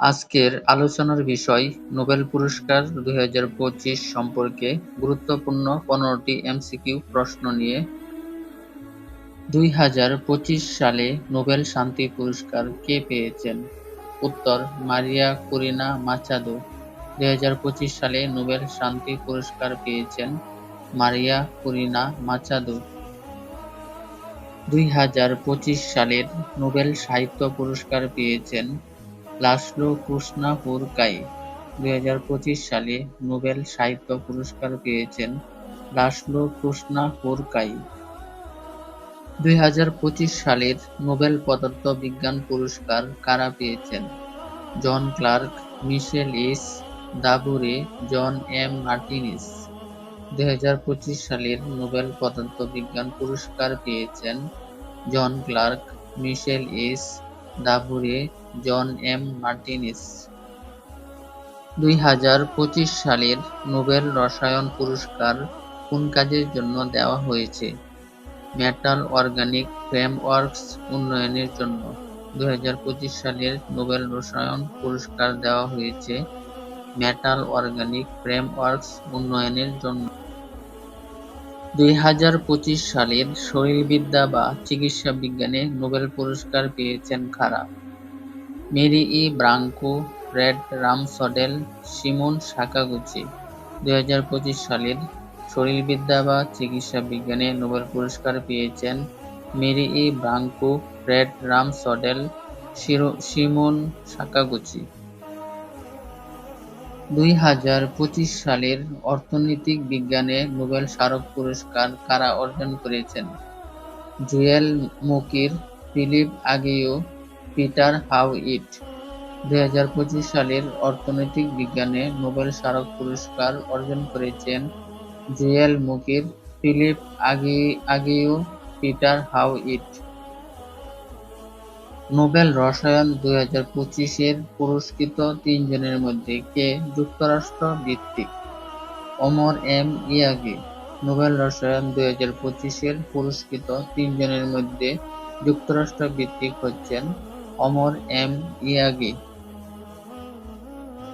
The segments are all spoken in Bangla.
আজকের আলোচনার বিষয় নোবেল পুরস্কার দুই হাজার পঁচিশ সম্পর্কে গুরুত্বপূর্ণ পনেরোটি এমসিকিউ প্রশ্ন নিয়ে দুই হাজার পঁচিশ সালে নোবেল শান্তি পুরস্কার কে পেয়েছেন? উত্তর, মারিয়া কুরিনা মাচাদো। দুই হাজার পঁচিশ সালে নোবেল শান্তি পুরস্কার পেয়েছেন মারিয়া কুরিনা মাচাদো। দুই হাজার পঁচিশ সালের নোবেল সাহিত্য পুরস্কার পেয়েছেন লাসলো কুসনাপুরকাই দুই হাজার পঁচিশ সালে নোবেল সাহিত্য পুরস্কার পেয়েছেন লাসলো কুসনাপুরকাই দুই হাজার পঁচিশ সালের নোবেল পদার্থ বিজ্ঞান পুরস্কার কারা পেয়েছেন? জন ক্লার্ক, মিশেল ইস দাবুরে, জন এম মার্টিনিস। দুই হাজার পঁচিশ সালের নোবেল পদার্থ বিজ্ঞান পুরস্কার পেয়েছেন জন ক্লার্ক, মিশেল ইস দাবুরে জন এম মার্টিনিস। দুই হাজার পঁচিশ সালের নোবেল রসায়ন পুরস্কার কোন কাজের জন্য দেওয়া হয়েছে? মেটাল অর্গানিক ফ্রেমওয়ার্কস উন্নয়নের জন্য। দুই হাজার পঁচিশ সালের নোবেল রসায়ন পুরস্কার দেওয়া হয়েছে মেটাল অর্গানিক ফ্রেমওয়ার্কস উন্নয়নের জন্য। দুই হাজার পঁচিশ সালের শরীরবিদ্যা বা চিকিৎসা বিজ্ঞানে নোবেল পুরস্কার পেয়েছেন কারা? Mary E Brunkow Fred Ramsdell, Shimon Sakaguchi, দুই হাজার পঁচিশ সালের শরীরবিদ্যা বা চিকিৎসা বিজ্ঞানে নোবেল পুরস্কার পেয়েছেন Mary E Brunkow Fred Ramsdell Shimon Sakaguchi. দুই হাজার পঁচিশ সালের অর্থনৈতিক বিজ্ঞানে নোবেল স্মারক পুরস্কার কারা অর্জন করেছেন? Joel Mokyr, Philippe Aghion Peter Howitt দুই হাজার পঁচিশ সালের অর্থনৈতিক বিজ্ঞানে নোবেল স্মারক পুরস্কার অর্জন করেছেন Joel Mokyr, Philippe Aghion Peter Howitt Nobel রসায়ন দুই হাজার পঁচিশের পুরস্কৃত তিনজনের মধ্যে কে? যুক্তরাষ্ট্র ভিত্তিক। অমর এম ইয়াগি। নোবেল রসায়ন দুই হাজার পঁচিশের পুরস্কৃত তিনজনের মধ্যে যুক্তরাষ্ট্র ভিত্তিক হচ্ছেন অমর এম ইয়াগি।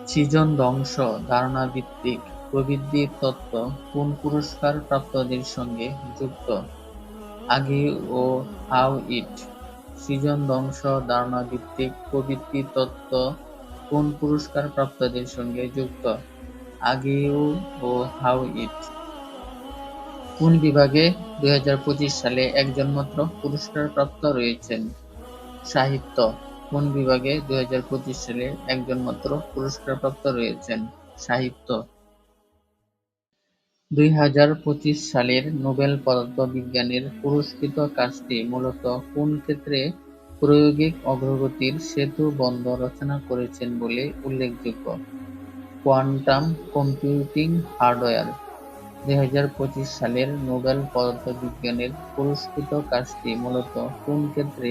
সৃজন ধ্বংস ধারণা ভিত্তিক প্রবৃদ্ধি তত্ত্ব, কোন পুরস্কার প্রাপ্তদের সঙ্গে যুক্ত? আগে ও হাউ ইট। সৃজন ধ্বংস ধারণা ভিত্তিক প্রবৃত্তি তত্ত্ব, কোন পুরস্কার প্রাপ্তদের সঙ্গে যুক্ত? আগিউ ও হাউ ইট। কোন বিভাগে দুই হাজার পঁচিশ সালে একজন মাত্র পুরস্কারপ্রাপ্ত রয়েছেন? সাহিত্য কোন বিভাগে দুই সালে একজন মাত্র পুরস্কারপ্রাপ্ত রয়েছেন সাহিত্য। দুই হাজার পঁচিশ সালের নোবেল পদার্থবিজ্ঞানের পুরস্কৃত কাজটি মূলত কোন ক্ষেত্রে প্রায়োগিক অগ্রগতির সেতু বন্ধ রচনা করেছেন বলে উল্লেখযোগ্য? Quantum computing hardware. দুই হাজার পঁচিশ সালের নোবেল পদার্থবিজ্ঞানের পুরস্কৃত কাজটি মূলত কোন ক্ষেত্রে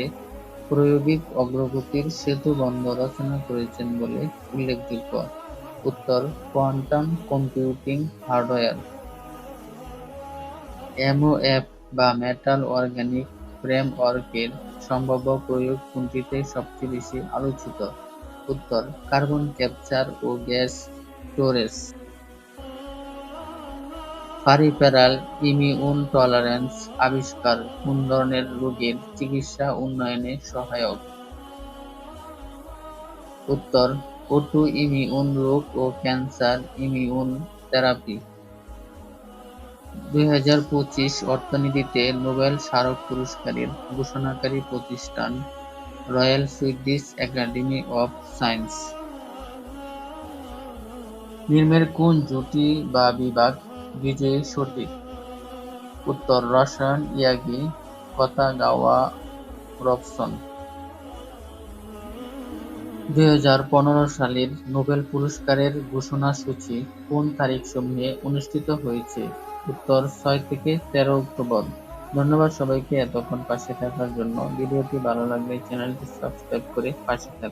প্রায়োগিক অগ্রগতির সেতু বন্ধ রচনা করেছেন বলে উল্লেখযোগ্য। উত্তর, কোয়ান্টাম কম্পিউটিং হার্ডওয়্যার। এমওএফ বা মেটাল অর্গানিক ফ্রেমওয়ার্কের সম্ভাব্য প্রয়োগ কোনটিতে সবচেয়ে বেশি আলোচিত। উত্তর, কার্বন ক্যাপচার ও gas storage. Peripheral immune tolerance আবিষ্কার কোন ধরনের রোগের চিকিৎসা উন্নয়নে সহায়ক। উত্তর অটো ইমিউন রোগ ও ক্যান্সার ইমিউন থেরাপি। দুই হাজার পঁচিশ অর্থনীতিতে নোবেল স্মারক পুরস্কারের ঘোষণাকারী প্রতিষ্ঠান Royal Swedish Academy of Science. নিম্নের কোন জুটি বা বিভাগ বিজয়ী সঠিক উত্তর রসায়ন ইয়াগি গাওয়া রবসন। দুই হাজার পনেরো সালের নোবেল পুরস্কারের ঘোষণা সূচি কোন তারিখ সমূহে অনুষ্ঠিত হয়েছে? উত্তর ছয় থেকে তেরো অক্টোবর। ধন্যবাদ সবাইকে এতক্ষণ পাশে থাকার জন্য। ভিডিওটি ভালো লাগলে চ্যানেলটি সাবস্ক্রাইব করে পাশে থাকুন।